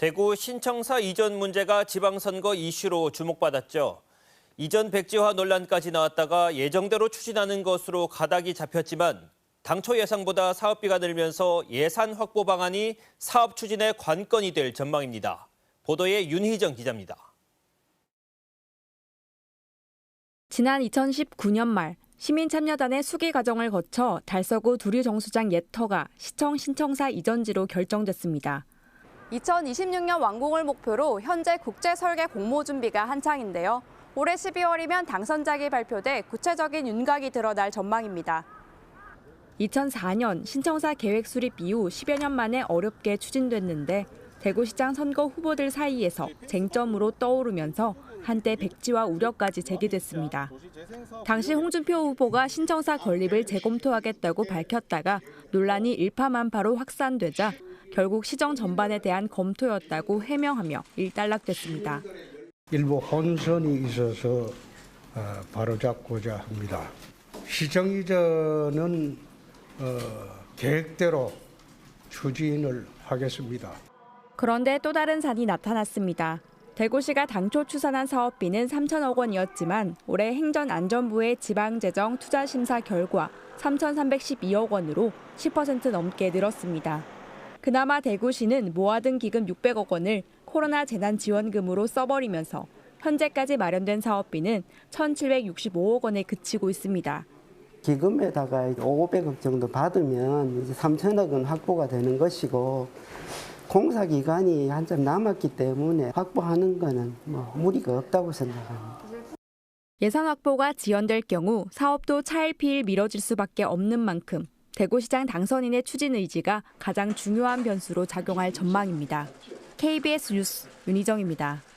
대구 신청사 이전 문제가 지방선거 이슈로 주목받았죠. 이전 백지화 논란까지 나왔다가 예정대로 추진하는 것으로 가닥이 잡혔지만 당초 예상보다 사업비가 늘면서 예산 확보 방안이 사업 추진의 관건이 될 전망입니다. 보도에 윤희정 기자입니다. 지난 2019년 말 시민참여단의 수기 과정을 거쳐 달서구 두류정수장 예터가 시청 신청사 이전지로 결정됐습니다. 2026년 완공을 목표로 현재 국제 설계 공모 준비가 한창인데요. 올해 12월이면 당선작이 발표돼 구체적인 윤곽이 드러날 전망입니다. 2004년 신청사 계획 수립 이후 10여 년 만에 어렵게 추진됐는데 대구시장 선거 후보들 사이에서 쟁점으로 떠오르면서 한때 백지화 우려까지 제기됐습니다. 당시 홍준표 후보가 신청사 건립을 재검토하겠다고 밝혔다가 논란이 일파만파로 확산되자 결국 시정 전반에 대한 검토였다고 해명하며 일단락됐습니다. 일부 혼선이 있어서 어, 바로잡고자 합니다. 시정 이전은 어, 계획대로 추진을 하겠습니다. 그런데 또 다른 산이 나타났습니다. 대구시가 당초 추산한 사업비는 3천억 원이었지만 올해 행전안전부의 지방재정 투자심사 결과 3,312억 원으로 10% 넘게 늘었습니다. 그나마 대구시는 모아둔 기금 600억 원을 코로나 재난 지원금으로 써버리면서 현재까지 마련된 사업비는 1,765억 원에 그치고 있습니다. 기금에다가 500억 정도 받으면 이제 3천억 원 확보가 되는 것이고 공사 기간이 한참 남았기 때문에 확보하는 거는 뭐 무리가 없다고 생각합니다. 예산 확보가 지연될 경우 사업도 차일피일 미뤄질 수밖에 없는 만큼 대구시장 당선인의 추진 의지가 가장 중요한 변수로 작용할 전망입니다. KBS 뉴스 윤희정입니다.